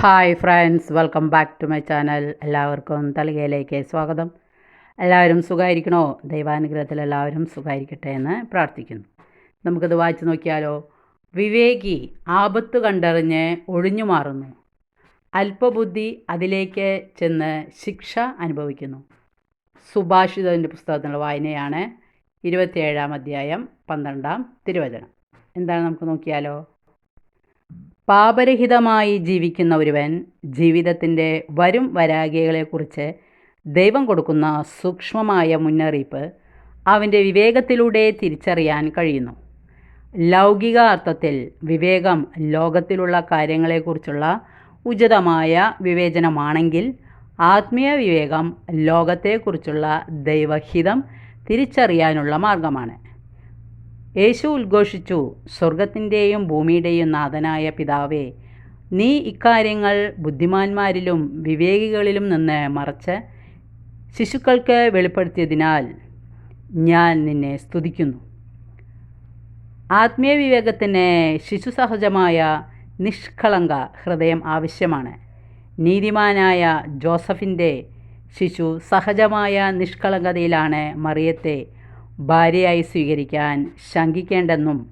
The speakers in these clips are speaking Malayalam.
Hi friends welcome back to my channel എല്ലാവർക്കും തളികയിലേക്ക് സ്വാഗതം. എല്ലാവരും സുഖമായിരിക്കണോ ദൈവാനുഗ്രഹത്തിൽ എല്ലാവരും സുഖമായിരിക്കട്ടെ എന്ന് പ്രാർത്ഥിക്കുന്നു. നമുക്കത് വായിച്ചു നോക്കിയാലോ? വിവേകി ആപത്ത് കണ്ടറിഞ്ഞ് ഒഴിഞ്ഞു മാറുന്നു. അല്പബുദ്ധി അതിലേക്ക് ചെന്ന് ശിക്ഷ അനുഭവിക്കുന്നു. സുഭാഷിതന്റെ പുസ്തകത്തിലുള്ള വായനയാണ് ഇരുപത്തിയേഴാം അധ്യായം പന്ത്രണ്ടാം തിരുവചനം. എന്താണ് നമുക്ക് നോക്കിയാലോ? പാപരഹിതമായി ജീവിക്കുന്ന ഒരുവൻ ജീവിതത്തിന്റെ വരും വരാകികളെക്കുറിച്ച് ദൈവം കൊടുക്കുന്ന സൂക്ഷ്മമായ മുന്നറിയിപ്പ് അവന്റെ വിവേകത്തിലൂടെ തിരിച്ചറിയാൻ കഴിയുന്നു. ലൗകിക അർത്ഥത്തിൽ വിവേകം ലോകത്തിലുള്ള കാര്യങ്ങളെക്കുറിച്ചുള്ള ഉചിതമായ വിവേചനമാണെങ്കിൽ ആത്മീയ വിവേകം ലോകത്തെക്കുറിച്ചുള്ള ദൈവഹിതം തിരിച്ചറിയാനുള്ള മാർഗമാണ്. യേശു ഉദ്ഘോഷിച്ചു. സ്വർഗത്തിന്റെയും ഭൂമിയുടെയും നാഥനായ പിതാവേ നീ ഇക്കാര്യങ്ങൾ ബുദ്ധിമാന്മാരിലും വിവേകികളിലും നിന്ന് മറച്ച് ശിശുക്കൾക്ക് വെളിപ്പെടുത്തിയതിനാൽ ഞാൻ നിന്നെ സ്തുതിക്കുന്നു. ആത്മീയ വിവേകത്തിന് ശിശുസഹജമായ നിഷ്കളങ്ക ഹൃദയം ആവശ്യമാണ്. നീതിമാനായ ജോസഫിന്റെ ശിശു സഹജമായ നിഷ്കളങ്കതയിലാണ് മറിയത്തെ ഭാര്യയായി സ്വീകരിക്കാൻ ശങ്കിക്കേണ്ടെന്നും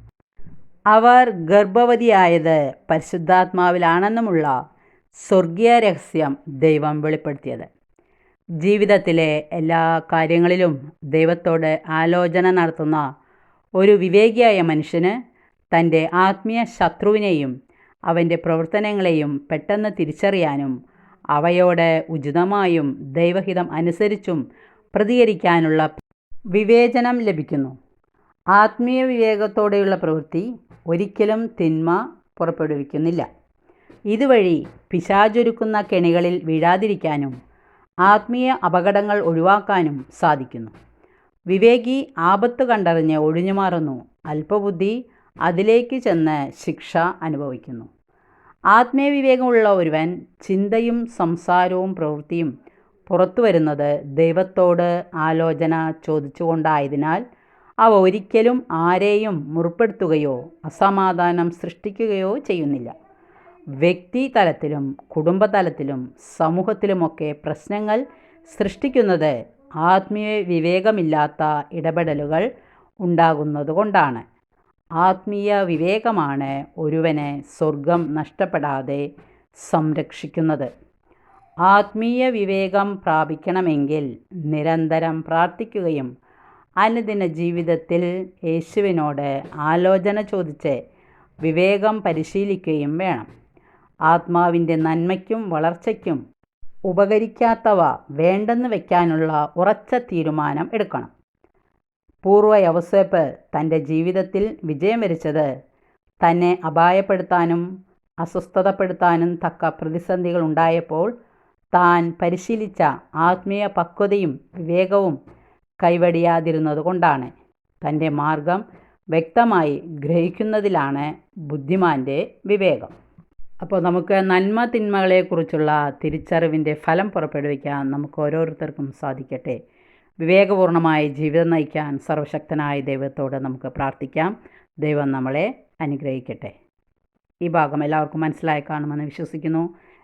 അവർ ഗർഭവതിയായത് പരിശുദ്ധാത്മാവിലാണെന്നുമുള്ള സ്വർഗീയ രഹസ്യം ദൈവം വെളിപ്പെടുത്തിയത്. ജീവിതത്തിലെ എല്ലാ കാര്യങ്ങളിലും ദൈവത്തോട് ആലോചന നടത്തുന്ന ഒരു വിവേകിയായ മനുഷ്യന് തന്റെ ആത്മീയ ശത്രുവിനെയും അവന്റെ പ്രവർത്തനങ്ങളെയും പെട്ടെന്ന് തിരിച്ചറിയാനും അവയോട് ഉചിതമായും ദൈവഹിതം അനുസരിച്ചും പ്രതികരിക്കാനുള്ള വിവേചനം ലഭിക്കുന്നു. ആത്മീയ വിവേകത്തോടെയുള്ള പ്രവൃത്തി ഒരിക്കലും തിന്മ പുറപ്പെടുവിക്കുന്നില്ല. ഇതുവഴി പിശാചൊരുക്കുന്ന കെണികളിൽ വീഴാതിരിക്കാനും ആത്മീയ അപകടങ്ങൾ ഒഴിവാക്കാനും സാധിക്കുന്നു. വിവേകി ആപത്ത് കണ്ടറിഞ്ഞ് ഒഴിഞ്ഞു മാറുന്നു. അല്പബുദ്ധി അതിലേക്ക് ചെന്ന് ശിക്ഷ അനുഭവിക്കുന്നു. ആത്മീയ വിവേകമുള്ള ഒരുവൻ ചിന്തയും സംസാരവും പ്രവൃത്തിയും പുറത്തു വരുന്നത് ദൈവത്തോട് ആലോചന ചോദിച്ചുകൊണ്ടായതിനാൽ അവ ഒരിക്കലും ആരെയും മുറിപ്പെടുത്തുകയോ അസമാധാനം സൃഷ്ടിക്കുകയോ ചെയ്യുന്നില്ല. വ്യക്തി തലത്തിലും കുടുംബതലത്തിലും സമൂഹത്തിലുമൊക്കെ പ്രശ്നങ്ങൾ സൃഷ്ടിക്കുന്നത് ആത്മീയ വിവേകമില്ലാത്ത ഇടപെടലുകൾ ഉണ്ടാകുന്നതുകൊണ്ടാണ്. ആത്മീയ വിവേകമാണ് ഒരുവനെ സ്വർഗം നഷ്ടപ്പെടാതെ സംരക്ഷിക്കുന്നത്. ആത്മീയ വിവേകം പ്രാപിക്കണമെങ്കിൽ നിരന്തരം പ്രാർത്ഥിക്കുകയും അനുദിന ജീവിതത്തിൽ യേശുവിനോട് ആലോചന ചോദിച്ച് വിവേകം പരിശീലിക്കുകയും വേണം. ആത്മാവിന്റെ നന്മയ്ക്കും വളർച്ചയ്ക്കും ഉപകരിക്കാത്തവ വേണ്ടെന്ന് വയ്ക്കാനുള്ള ഉറച്ച തീരുമാനം എടുക്കണം. പൂർവ യവസേപ്പ് തന്റെ ജീവിതത്തിൽ വിജയം വരിച്ചത് തന്നെ അപായപ്പെടുത്താനും അസ്വസ്ഥതപ്പെടുത്താനും തക്ക പ്രതിസന്ധികൾ ഉണ്ടായപ്പോൾ താൻ പരിശീലിച്ച ആത്മീയ പക്വതയും വിവേകവും കൈവടിയാതിരുന്നതുകൊണ്ടാണ് തന്റെ മാർഗം വ്യക്തമായി ഗ്രഹിക്കുന്നതിലാണ് ബുദ്ധിമാന്റെ വിവേകം. അപ്പോൾ നമുക്ക് നന്മ തിന്മകളെക്കുറിച്ചുള്ള തിരിച്ചറിവിന്റെ ഫലം പുറപ്പെടുവിക്കാൻ നമുക്ക് ഓരോരുത്തർക്കും സാധിക്കട്ടെ. വിവേകപൂർണമായി ജീവിതം നയിക്കാൻ സർവശക്തനായ ദൈവത്തോട് നമുക്ക് പ്രാർത്ഥിക്കാം. ദൈവം നമ്മളെ അനുഗ്രഹിക്കട്ടെ. ഈ ഭാഗം എല്ലാവർക്കും മനസ്സിലായി കാണുമെന്ന് വിശ്വസിക്കുന്നു.